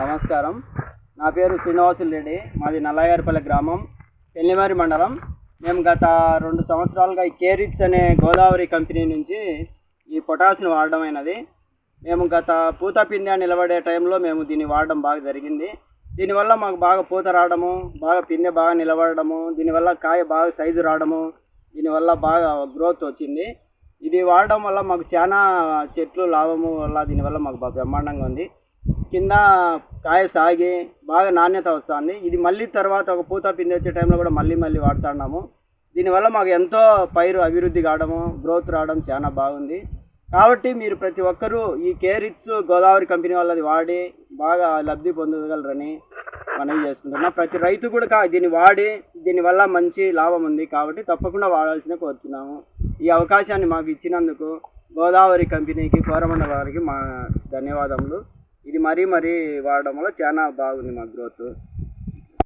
నమస్కారం. నా పేరు శ్రీనివాసులు రెడ్డి. మాది నల్లగారిపల్లి గ్రామం పెళ్ళిమారి మండలం. మేము గత రెండు సంవత్సరాలుగా ఈ కేరిట్స్ అనే గోదావరి కంపెనీ నుంచి ఈ పొటాస్ని వాడడం అయినది. మేము గత పూత పిందె నిలబడే టైంలో మేము దీన్ని వాడడం బాగా జరిగింది. దీనివల్ల మాకు బాగా పూత రావడము బాగా పిందె బాగా నిలబడము దీనివల్ల కాయ బాగా సైజు రావడము దీనివల్ల బాగా గ్రోత్ వచ్చింది. ఇది వాడడం వల్ల మాకు చాలా చెట్లు లాభము వల్ల దీనివల్ల మాకు బాగా బ్రహ్మాండంగా ఉంది. కింద కాయ సాగి బాగా నాణ్యత వస్తుంది. ఇది మళ్ళీ తర్వాత ఒక పూత పిండి వచ్చే టైంలో కూడా మళ్ళీ మళ్ళీ వాడుతున్నాము. దీనివల్ల మాకు ఎంతో పైరు అభివృద్ధి కావడము గ్రోత్ రావడం చాలా బాగుంది. కాబట్టి మీరు ప్రతి ఒక్కరూ ఈ కేరిట్స్ గోదావరి కంపెనీ వాళ్ళది వాడి బాగా లబ్ధి పొందగలరని మనవి చేసుకుంటున్నాం. ప్రతి రైతు కూడా కా- దీన్ని వాడి దీనివల్ల మంచి లాభం ఉంది కాబట్టి తప్పకుండా వాడాల్సిన కోరుతున్నాము. ఈ అవకాశాన్ని మాకు ఇచ్చినందుకు గోదావరి కంపెనీకి కోరమండ వారికి మా ధన్యవాదములు. ఇది మరీ మరీ వాడడం వల్ల చాలా బాగుంది మా గ్రోత్.